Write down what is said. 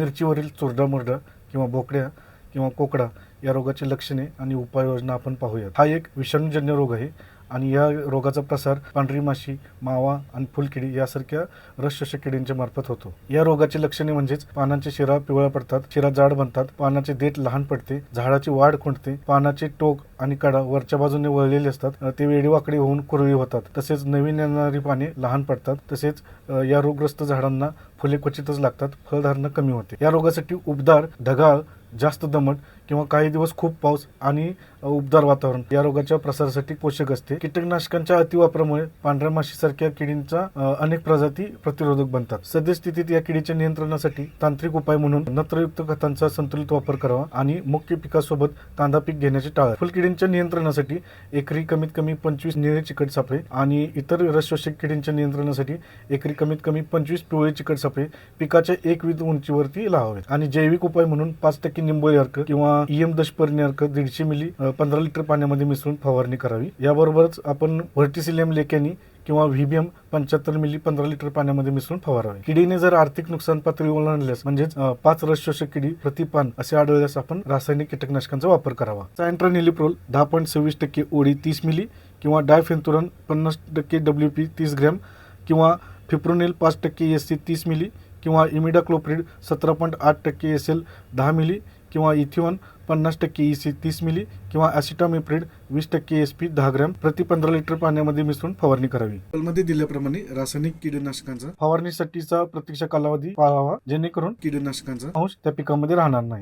मिरचीवरील चुरडा मुरडा किंवा बोकड्या किंवा कोकडा या रोगाची लक्षणे आणि उपाययोजना आपण पाहूयात. हा एक विषाणूजन्य रोग आहे आणि या रोगाचा प्रसार पांढरी माशी मावा आणि फुलकिडी यासारख्या रसशोषक किडींच्या मार्फत होतो. या रोगाची लक्षणे म्हणजेच पानांचे शिरा पिवळ्या पडतात शिरा जाड बनतात पानाचे देठ लहान पडते झाडाची वाढ खुंटते पानाचे टोक आणि कडा वरच्या बाजूने वळलेले असतात ते वेडीवाकडी होऊन कुरळी होतात. तसेच नवीन येणारी पाने लहान पडतात तसेच या रोगग्रस्त झाडांना फुले क्वचितच लागतात फळधारणा कमी होते. या रोगासाठी उबदार ढगाळ जास्त दमट किंवा काही दिवस खूप पाऊस आणि उबदार वातावरण या रोगाच्या प्रसारासाठी पोषक असते. कीटकनाशकांच्या अतिवापरामुळे पांढऱ्या माशीसारख्या किडींचा अनेक प्रजाती प्रतिरोधक बनतात. सद्यस्थितीत या किडीच्या नियंत्रणासाठी तांत्रिक उपाय म्हणून नत्रयुक्त खतांचा संतुलित वापर करावा आणि मुख्य पिकासोबत कांदा पीक घेण्याचे टाळा फुलकिडींच्या नियंत्रणासाठी एकरी कमीत कमी पंचवीस निळे चिकट सापळे आणि इतर रसशोषक किडींच्या नियंत्रणासाठी एकरी कमीत कमी पंचवीस पिवळे चिकट सापळे पिकाच्या एक विध उंचीवरती लावावेत. आणि जैविक उपाय म्हणून पाच टक्के निंबोळी अर्क किंवा ईएम दशपर्णी अर्क दीडशे मिली पंधरा लिटर पाण्यामध्ये मिसळून फवारणी करावी. याबरोबरच आपण व्हर्टिसिलियम लेक्यानी किंवा व्हीबीएम पंच्याहत्तर मिली पंधरा लिटर पाण्यामध्ये मिसळून फवारावे. किडीने जर आर्थिक नुकसान पातळी ओलांडल्यास म्हणजेच पाच रस शोषक किडी प्रतिपान असे आढळल्यास आपण रासायनिक कीटकनाशकांचा वापर करावा. सायंट्रानिलिप्रोल दहा पॉईंट सव्वीस टक्के ओडी तीस मिली किंवा डायफेंतुरन पन्नास टक्के डब्ल्यू पी तीस ग्रॅम किंवा फिप्रोनिल पाच टक्के एस सी तीस मिली किंवा इमिडाक्लोप्रिड सतरा पॉईंट आठ टक्के एस एल दहा मिली किंवा इथिओन पन्नास टक्के ई सी तीस मिली किंवा ॲसिटामिप्रिड वीस टक्के एस पी दहा ग्रॅम प्रति पंधरा लिटर पाण्यामध्ये मिसळून फवारणी करावी. मध्ये दिल्याप्रमाणे रासायनिक कीटकनाशकांचा फवारणीसाठीचा प्रतीक्षा कालावधी पाळावा जेणेकरून कीटकनाशकांचा अंश त्या पिकामध्ये राहणार नाही.